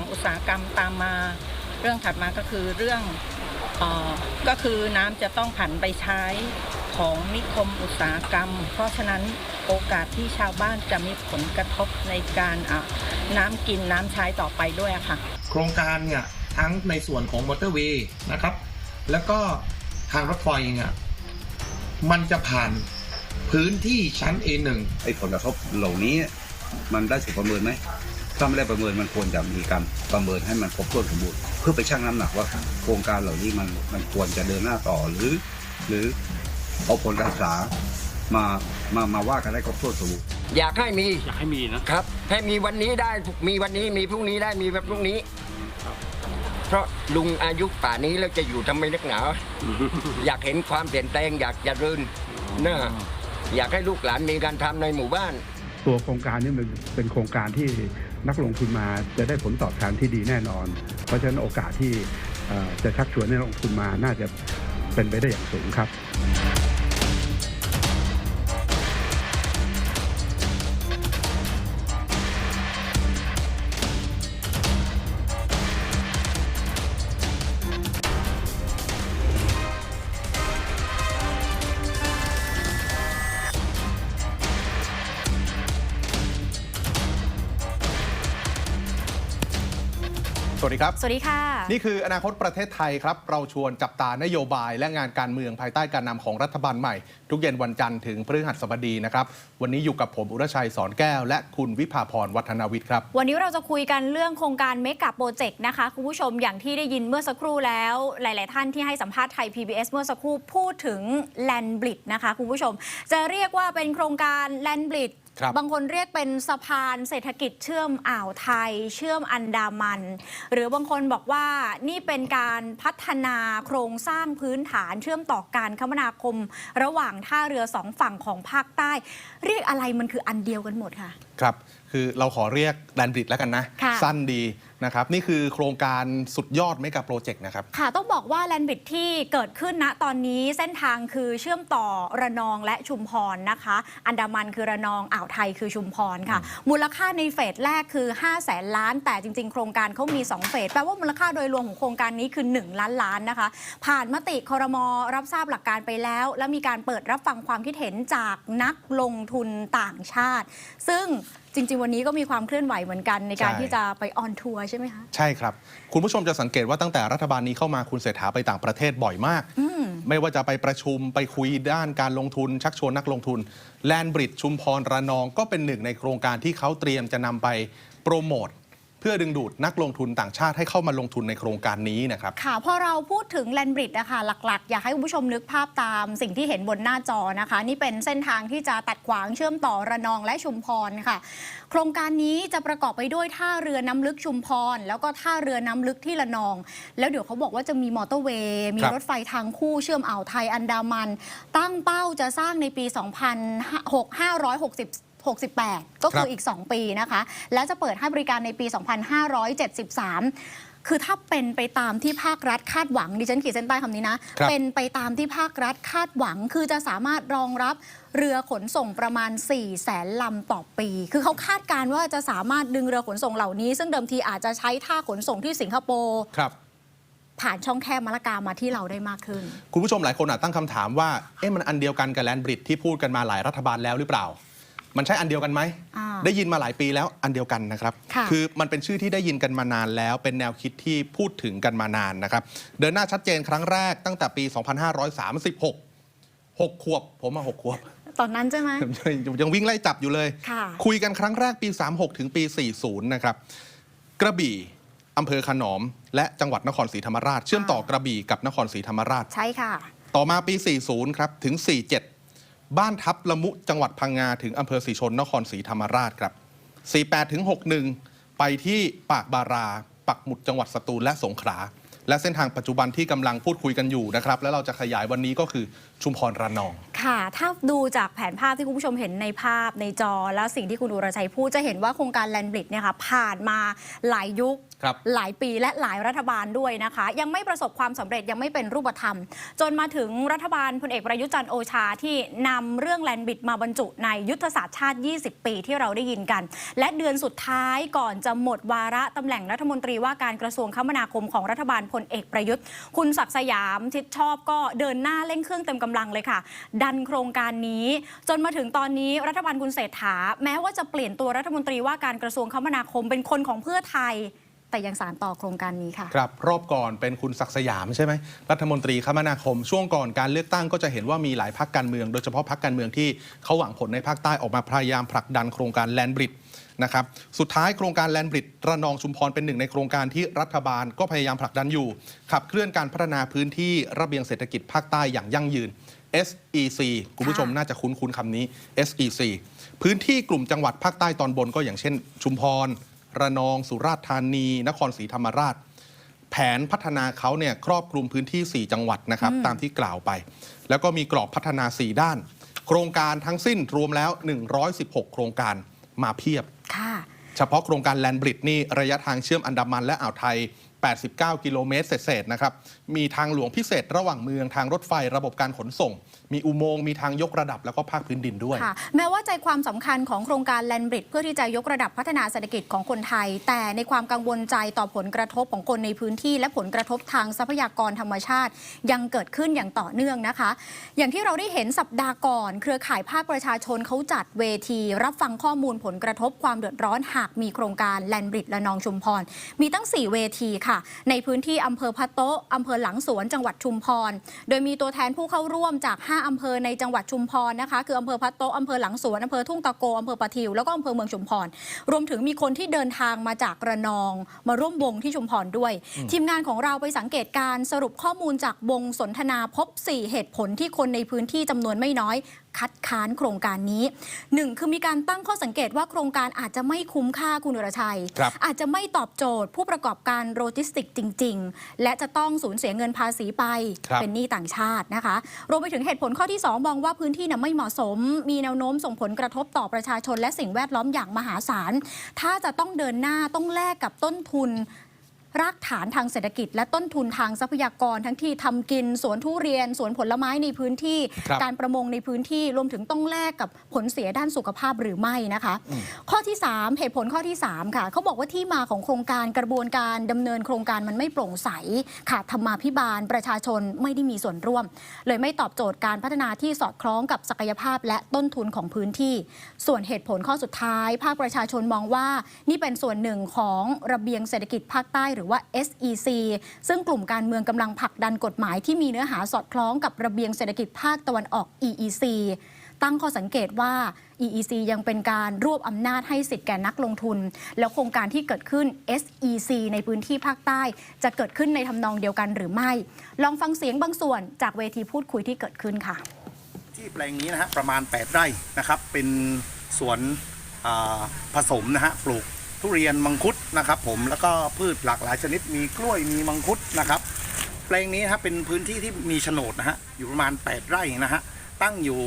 งอุตสาหกรรมตามมา เรื่องถัดมาก็คือเรื่องเออก็คือน้ำจะต้องผันไปใช้ของนิคมอุตสาหกรรม เพราะฉะนั้นโอกาสที่ชาวบ้านจะมีผลกระทบในการอะน้ำกินน้ำใช้ต่อไปด้วยอะค่ะ โครงการเนี่ยทั้งในส่วนของมอเตอร์เวย์นะครับ แล้วก็ทางรถไฟเนี่ยมันจะผ่านพื้นที่ชั้น A1 ไอ้ผลกระทบเหล่านี้มันได้ถูกประเมินไหม ถ้าไม่ได้ประเมินมันควรจะมีการประเมินให้มันครบถ้วนสมบูรณ์เพื่อไปชั่งน้ำหนักว่าโครงการเหล่านี้มันมันควรจะเดินหน้าต่อหรือ หรือเอาผลการศึกษามามามาว่ากันได้ครบถ้วนสมบูรณ์อยากให้มีอยากให้มีนะครับ ให้มีวันนี้ได้มีวันนี้มีพรุ่งนี้ได้มีแบบพรุ่งนี้ เพราะลุงอายุป่านนี้แล้วจะอยู่ทำไมนักหนาอยากเห็นความเปลี่ยนแปลงอยากจะรืนนะอยากให้ลูกหลานมีการทำในหมู่บ้าน ตัวโครงการนี้มันเป็นโครงการที่ นักลงทุนมาจะได้ผลตอบแทนที่ดีแน่นอน เพราะฉะนั้นโอกาสที่จะชักชวนให้นักลงทุนมาน่าจะเป็นไปได้อย่างสูงครับ สวัสดีครับ สวัสดีค่ะ นี่คืออนาคตประเทศไทยครับ เราชวนจับตานโยบายและงานการเมืองภายใต้การนำของรัฐบาลใหม่ ทุกเย็นวันจันทร์ถึงพฤหัสบดีนะครับ วันนี้อยู่กับผมอุรชัยสอนแก้ว และคุณวิภาพรวัฒนาวิทย์ครับ วันนี้เราจะคุยกันเรื่องโครงการเมกะโปรเจกต์นะคะ คุณผู้ชมอย่างที่ได้ยินเมื่อสักครู่แล้ว หลาย ๆ ท่านที่ให้สัมภาษณ์ไทย PBS เมื่อสักครู่พูดถึงแลนบริดนะคะคุณผู้ชม จะเรียกว่าเป็นโครงการแลนบริดครั บบางคนเรียกเป็นสะพานเศรษฐกิจเชื่อมอ่าวไทย เชื่อมอันดามัน หรือบางคนบอกว่านี่เป็นการพัฒนาโครงสร้างพื้นฐานเชื่อมต่อการคมนาคม ระหว่างท่าเรือสองฝั่งของภาคใต้ เรียกอะไรมันคืออันเดียวกันหมดค่ะ ครับ คือเราขอเรียกแลนบริดแล้วกันนะ ค่ะ สั้นดีนะครับ นี่คือโครงการสุดยอดเมกะโปรเจกต์นะครับ ค่ะ ต้องบอกว่าแลนบิดที่เกิดขึ้นณตอนนี้เส้นทางคือเชื่อมต่อระนองและชุมพรนะคะ อันดามันคือระนองอ่าวไทยคือชุมพรค่ะ มูลค่าในเฟสแรกคือ 5 0 0แสนล้าน แต่จริง ๆ โครงการเขามี 2 เฟสแปลว่ามูลค่าโดยรวมของโครงการนี้คือ 1 ล้านล้านนะคะ ผ่านมติคอรมอรับทราบหลักการไปแล้ว และมีการเปิดรับฟังความคิดเห็นจากนักลงทุนต่างชาติ ซึ่ง จริง ๆ วันนี้ก็มีความเคลื่อนไหวเหมือนกันในการใช่ ที่จะไปออนทัวร์ใช่ไหมคะ ใช่ครับ คุณผู้ชมจะสังเกตว่าตั้งแต่รัฐบาลนี้เข้ามาคุณเศรษฐาไปต่างประเทศบ่อยมาก ไม่ว่าจะไปประชุมไปคุยด้านการลงทุน ชักชวนนักลงทุน แลนบริดชุมพรระนองก็เป็นหนึ่งในโครงการที่เขาเตรียมจะนำไปโปรโมท เพื่อดึงดูดนักลงทุนต่างชาติให้เข้ามาลงทุนในโครงการนี้นะครับ ค่ะพอเราพูดถึงแลนบริดอะคะหลักๆ อยากให้คุณผู้ชมนึกภาพตามสิ่งที่เห็นบนหน้าจอนะคะ นี่เป็นเส้นทางที่จะตัดขวางเชื่อมต่อระนองและชุมพรค่ะ โครงการนี้จะประกอบไปด้วยท่าเรือน้ำลึกชุมพร แล้วก็ท่าเรือน้ำลึกที่ระนอง แล้วเดี๋ยวเขาบอกว่าจะมีมอเตอร์เวย์มีครับรถไฟทางคู่เชื่อมอ่าวไทยอันดามัน ตั้งเป้าจะสร้างในปี 2560 68 ก็คืออีก 2 ปีนะคะ และจะเปิดให้บริการในปี 2573คือถ้าเป็นไปตามที่ภาครัฐคาดหวังดิฉันขีดเส้นใต้คำนี้นะครับเป็นไปตามที่ภาครัฐคาดหวัง คือจะสามารถรองรับเรือขนส่งประมาณ4แสนลำต่อปี คือเขาคาดการณ์ว่าจะสามารถดึงเรือขนส่งเหล่านี้ ซึ่งเดิมทีอาจจะใช้ท่าขนส่งที่สิงคโปร์ครับผ่านช่องแคบมะละกามาที่เราได้มากขึ้น คุณผู้ชมหลายคนอาจตั้งคำถามว่าเอ๊ะมันอันเดียวกันกับแลนบริดที่พูดกันมาหลายรัฐบาลแล้วหรือเปล่า มันใช่อันเดียวกันไหม อ่า ได้ยินมาหลายปีแล้วอันเดียวกันนะครับค่ะ อมันเป็นชื่อที่ได้ยินกันมานานแล้ว เป็นแนวคิดที่พูดถึงกันมานานนะครับ เดินหน้าชัดเจนครั้งแรกตั้งแต่ปี 2536 6 ขวบ ผมมา6ขวบ ตอนนั้นใช่ไหม ยังวิ่งไล่จับอยู่เลย ค่ะคุยกันครั้งแรกปี 36 ถึงปี 40 นะครับ กระบี่อำเภอขนอม และจังหวัดนครศรีธรรมราช เชื่อมต่อกระบี่กับนครศรีธรรมราช ใช่ค่ะ ต่อมาปี 40 ครับ ถึง 47 บ้านทับละมุจังหวัดพังงาถึงอำเภอศรีชนนครศรีธรรมราชครับ 48ถึง61 ไปที่ปากบารา ปักหมุดจังหวัดสตูลและสงขลาและเส้นทางปัจจุบันที่กำลังพูดคุยกันอยู่นะครับ แล้วเราจะขยายวันนี้ก็คือชุมพรระนอง ค่ะ ถ้าดูจากแผนภาพที่คุณผู้ชมเห็นในภาพในจอ แล้วสิ่งที่คุณอุรชัยพูดจะเห็นว่าโครงการแลนบริดเนี่ยค่ะผ่านมาหลายยุค หลายปีและหลายรัฐบาลด้วยนะคะ ยังไม่ประสบความสำเร็จยังไม่เป็นรูปธรรม จนมาถึงรัฐบาลพลเอกประยุทธ์จันโอชาที่นำเรื่องแลนด์บิดมาบรรจุในยุทธศาสตร์ชาติ 20 ปีที่เราได้ยินกัน และเดือนสุดท้ายก่อนจะหมดวาระตำแหน่งรัฐมนตรีว่าการกระทรวงคมนาคมของรัฐบาลพลเอกประยุทธ์ คุณศักดิ์สยามชิดชอบก็เดินหน้าเร่งเครื่องเต็มกำลังเลยค่ะ ดันโครงการนี้ จนมาถึงตอนนี้รัฐบาลคุณเศรษฐา แม้ว่าจะเปลี่ยนตัวรัฐมนตรีว่าการกระทรวงคมนาคมเป็นคนของเพื่อไทย แต่ยังสารต่อโครงการนี้ค่ะ ครับ รอบก่อนเป็นคุณศักสยามใช่ไหมรัฐมนตรีคมนาคม ช่วงก่อนการเลือกตั้งก็จะเห็นว่ามีหลายพักการเมือง โดยเฉพาะพักการเมืองที่เขาหวังผลในภาคใต้ออกมาพยายามผลักดันโครงการแลนบริดนะครับสุดท้ายโครงการแลนบริดระนองชุมพรเป็นหนึ่งในโครงการที่รัฐบาลก็พยายามผลักดันอยู่ ขับเคลื่อนการพัฒนาพื้นที่ระเบียงเศรษฐกิจภาคใต้อย่างยั่งยืน SEC คุณผู้ชมน่าจะคุ้นคุ้นคำนี้ SEC พื้นที่กลุ่มจังหวัดภาคใต้ตอนบนก็อย่างเช่น ชุมพร ระนอง สุราษฎร์ธานี นครศรีธรรมราช แผนพัฒนาเขาเนี่ยครอบคลุมพื้นที่ 4 จังหวัดนะครับ ตามที่กล่าวไป แล้วก็มีกรอบพัฒนา 4 ด้าน โครงการทั้งสิ้นรวมแล้ว 116 โครงการมาเพียบค่ะเฉพาะโครงการแลนบริดนี่ระยะทางเชื่อมอันดามันและอ่าวไทย 89 กิโลเมตรเศษนะครับ มีทางหลวงพิเศษระหว่างเมืองทางรถไฟระบบการขนส่ง มีอุโมงค์มีทางยกระดับแล้วก็ภาคพื้นดินด้วย ค่ะ แม้ว่าใจความสำคัญของโครงการแลนบริดเพื่อที่จะยกระดับพัฒนาเศรษฐกิจของคนไทย แต่ในความกังวลใจต่อผลกระทบของคนในพื้นที่ และผลกระทบทางทรัพยากรธรรมชาติ ยังเกิดขึ้นอย่างต่อเนื่องนะคะ อย่างที่เราได้เห็นสัปดาห์ก่อน เครือข่ายภาคประชาชนเขาจัดเวที รับฟังข้อมูลผลกระทบความเดือดร้อนหากมีโครงการแลนบริดละนองชุมพรมีตั้ง 4 เวทีค่ะในพื้นที่อำเภอพะโต๊ะอำเภอหลังสวนจังหวัดชุมพร โดยมีตัวแทนผู้เข้าร่วมจาก 5อำเภอในจังหวัดชุมพรนะคะ คืออำเภอพะโต๊ะอำเภอหลังสวนอำเภอทุ่งตะโกอำเภอปะทิวแล้วก็อำเภอเมืองชุมพร รวมถึงมีคนที่เดินทางมาจากระนอง มาร่วมวงที่ชุมพรด้วย ทีมงานของเราไปสังเกตการณ์สรุปข้อมูลจากวงสนทนาพบ 4 เหตุผลที่คนในพื้นที่จำนวนไม่น้อยคัดค้านโครงการนี้หนึ่งคือมีการตั้งข้อสังเกตว่าโครงการอาจจะไม่คุ้มค่าคุณวรชัยครับอาจจะไม่ตอบโจทย์ผู้ประกอบการโลจิสติกส์จริง ๆ และจะต้องสูญเสียเงินภาษีไปครับเป็นหนี้ต่างชาตินะคะ รวมไปถึงเหตุผลข้อที่ 2 มองว่าพื้นที่น่ะไม่เหมาะสม มีแนวโน้มส่งผลกระทบต่อประชาชน และสิ่งแวดล้อมอย่างมหาศาล ถ้าจะต้องเดินหน้าต้องแลกกับต้นทุน รากฐานทางเศรษฐกิจ และต้นทุนทางทรัพยากรทั้งที่ทำกินสวนทุเรียนสวนผลไม้ในพื้นที่ครับการประมงในพื้นที่รวมถึงต้องแลกกับผลเสียด้านสุขภาพหรือไม่นะคะ ข้อที่ 3 เหตุผลข้อที่ 3 ค่ะเขาบอกว่าที่มาของโครงการกระบวนการดำเนินโครงการมันไม่โปร่งใสขาดธรรมาภิบาลประชาชนไม่ได้มีส่วนร่วม เลยไม่ตอบโจทย์การพัฒนาที่สอดคล้องกับศักยภาพ และต้นทุนของพื้นที่ ส่วนเหตุผลข้อสุดท้าย ภาคประชาชนมองว่า นี่เป็นส่วนหนึ่งของระเบียงเศรษฐกิจภาคใต้หรืรือว่า SEC ซึ่งกลุ่มการเมืองกำลังผลักดันกฎหมายที่มีเนื้อหาสอดคล้องกับระเบียงเศรษฐกิจภาคตะวันออก EEC ตั้งข้อสังเกตว่า EEC ยังเป็นการรวบอำนาจให้สิทธิ์แก่นักลงทุน แล้วโครงการที่เกิดขึ้น SEC ในพื้นที่ภาคใต้ จะเกิดขึ้นในทำนองเดียวกันหรือไม่ ลองฟังเสียงบางส่วนจากเวทีพูดคุยที่เกิดขึ้นค่ะ ที่แปลงนี้นะฮะประมาณ 8 ไร่นะครับ เป็นสวนผสมนะฮะปลูก ทุเรียนมังคุดนะครับ ผมแล้วก็พืชหลากหลายชนิดมีกล้วยมีมังคุดนะครับแปลงนี้นะฮะเป็นพื้นที่ที่มีโฉนดนะฮะอยู่ประมาณ 8 ไร่นะฮะตั้งอยู่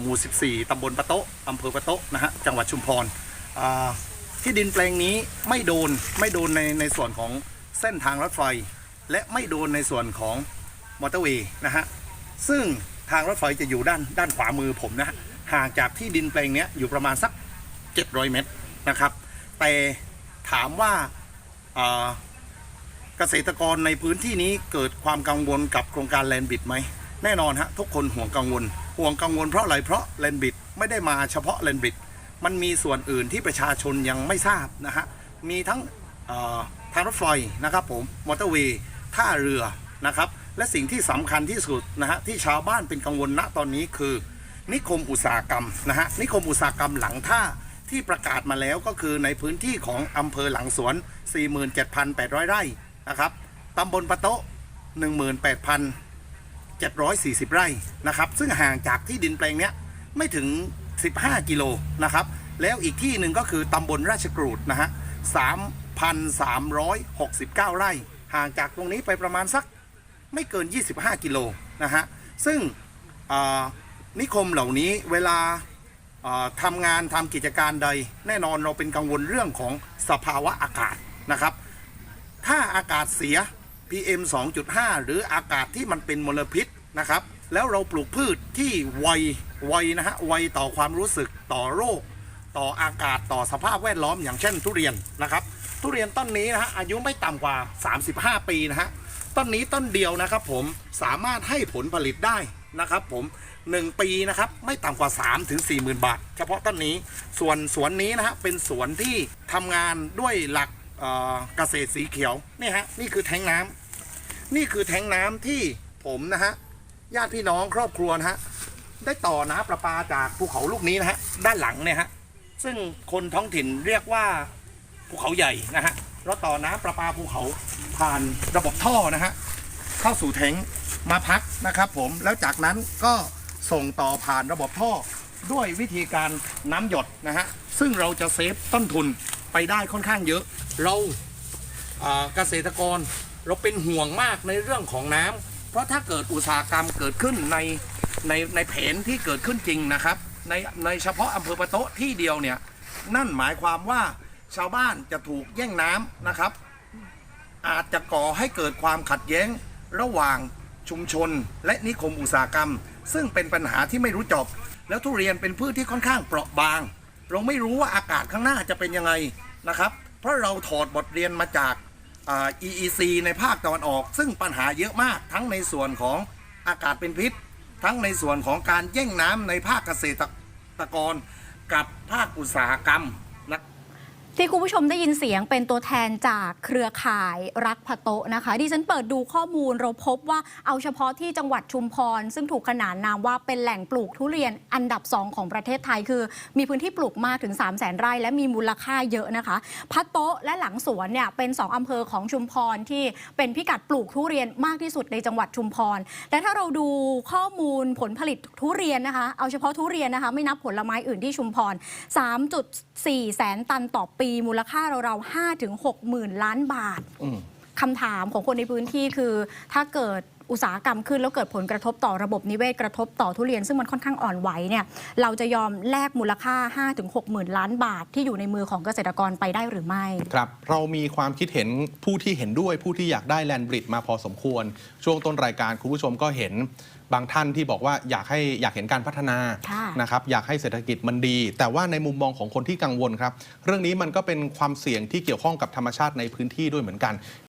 หมู่ 14 ตำบลปะโตะอำเภอปะโตะนะฮะจังหวัดชุมพรที่ดินแปลงนี้ไม่โดนไม่โดนในในส่วนของเส้นทางรถไฟ และไม่โดนในส่วนของมอเตอร์เวย์นะฮะซึ่งทางรถไฟจะอยู่ด้านด้านขวามือผมนะฮะห่างจากที่ดินแปลงนี้อยู่ประมาณสัก 700 เมตรนะครับ แต่ถามว่าเกษตรกรในพื้นที่นี้เกิดความกังวลกับโครงการแลนบิดไหมแน่นอนฮะทุกคนห่วงกังวล ห่วงกังวลเพราะอะไรเพราะแลนบิดไม่ได้มาเฉพาะแลนบิดมันมีส่วนอื่นที่ประชาชนยังไม่ทราบนะฮะมีทั้งทางรถไฟนะครับผมมอเตอร์เวย์ท่าเรือนะครับและสิ่งที่สำคัญที่สุดนะฮะที่ชาวบ้านเป็นกังวลณตอนนี้คือ นิคมอุตสาหกรรมนะฮะนิคมอุตสาหกรรมหลังท่า ที่ประกาศมาแล้วก็คือในพื้นที่ของอำเภอหลังสวน 47,800 ไร่นะครับตำบลปะโต๊ะ 18,740 ไร่นะครับ ซึ่งห่างจากที่ดินแปลงนี้ไม่ถึง 15 กิโลนะครับ แล้วอีกที่หนึ่งก็คือตำบลราชกรูดนะฮะ 3,369 ไร่ ห่างจากตรงนี้ไปประมาณสักไม่เกิน 25 กิโลนะฮะ ซึ่งนิคมเหล่านี้เวลา ทำงานทำกิจการใด แน่นอนเราเป็นกังวลเรื่องของสภาวะอากาศนะครับ ถ้าอากาศเสีย PM 2.5 หรืออากาศที่มันเป็นมลพิษนะครับ แล้วเราปลูกพืชที่ไวไวนะฮะไวต่อความรู้สึกต่อโรค ต่ออากาศต่อสภาพแวดล้อมอย่างเช่นทุเรียนนะครับ ทุเรียนต้นนี้นะฮะอายุไม่ต่ำกว่า 35 ปีนะฮะต้นนี้ต้นเดียวนะครับผมสามารถให้ผลผลิตได้นะครับผม 1 ปีนะครับ ไม่ต่ำกว่า 3 ถึง4หมื่นบาท เฉพาะต้นนี้ส่วนสวนนี้นะฮะเป็นสวนที่ทำงานด้วยหลักเอ่อเกษตรสีเขียวนี่ฮะนี่คือแทงน้ำนี่คือแทงน้ำที่ผมนะฮะญาติพี่น้องครอบครัวนะฮะได้ต่อน้ำประปาจากภูเขาลูกนี้นะฮะด้านหลังเนี่ยฮะซึ่งคนท้องถิ่นเรียกว่าภูเขาใหญ่นะฮะเราต่อน้ำประปาภูเขาผ่านระบบท่อนะฮะเข้าสู่แทงมาพักนะครับผมแล้วจากนั้นก็ ส่งต่อผ่านระบบท่อด้วยวิธีการน้ำหยดนะฮะ ซึ่งเราจะเซฟต้นทุนไปได้ค่อนข้างเยอะ เราเกษตรกรเราเป็นห่วงมากในเรื่องของน้ำเพราะถ้าเกิดอุตสาหกรรมเกิดขึ้นในในในแผนที่เกิดขึ้นจริงนะครับ ในในเฉพาะอำเภอปะโตะที่เดียวเนี่ยนั่นหมายความว่าชาวบ้านจะถูกแย่งน้ำนะครับ อาจจะก่อให้เกิดความขัดแย้งระหว่างชุมชนและนิคมอุตสาหกรรม ซึ่งเป็นปัญหาที่ไม่รู้จบ แล้วทุเรียนเป็นพืชที่ค่อนข้างเปราะบาง เราไม่รู้ว่าอากาศข้างหน้าจะเป็นยังไงนะครับ เพราะเราถอดบทเรียนมาจากอ่า EEC ในภาคตะวันออก ซึ่งปัญหาเยอะมากทั้งในส่วนของอากาศเป็นพิษ ทั้งในส่วนของการแย่งน้ำในภาคเกษตรกรกับภาคอุตสาหกรรม ที่คุณผู้ชมได้ยินเสียงเป็นตัวแทนจากเครือข่ายรักพะโตะนะคะ ดิฉันเปิดดูข้อมูลเราพบว่าเอาเฉพาะที่จังหวัดชุมพร ซึ่งถูกขนานนามว่าเป็นแหล่งปลูกทุเรียนอันดับ2ของประเทศไทยคือ มีพื้นที่ปลูกมากถึง 3 0 0แสนไร่และมีมูลค่าเยอะนะคะพะโตะและหลังสวนเนี่ยเป็น 2อำเภอของชุมพรที่เป็นพิกัดปลูกทุเรียนมากที่สุดในจังหวัดชุมพรและถ้าเราดูข้อมูลผลผลิตทุเรียนนะคะ เอาเฉพาะทุเรียนนะคะไม่นับผลไม้อื่นที่ชุมพร 3.4 แสนตันต่อปีมูลค่าราวๆ5ถึง6หมื่นล้านบาทอืมคำถามของคนในพื้นที่คือถ้าเกิด อุตสาหกรรมขึ้นแล้วเกิดผลกระทบต่อระบบนิเวศกระทบต่อทุเรียนซึ่งมันค่อนข้างอ่อนไหวเนี่ยเราจะยอมแลกมูลค่า 5-6หมื่นล้านบาทที่อยู่ในมือของเกษตรกรไปได้หรือไม่ ครับเรามีความคิดเห็นผู้ที่เห็นด้วยผู้ที่อยากได้แลนบริดมาพอสมควร ช่วงต้นรายการคุณผู้ชมก็เห็นบางท่านที่บอกว่าอยากให้อยากเห็นการพัฒนาค่ะนะครับอยากให้เศรษฐกิจมันดี แต่ว่าในมุมมองของคนที่กังวลครับ เรื่องนี้มันก็เป็นความเสี่ยงที่เกี่ยวข้องกับธรรมชาติในพื้นที่ด้วยเหมือนกัน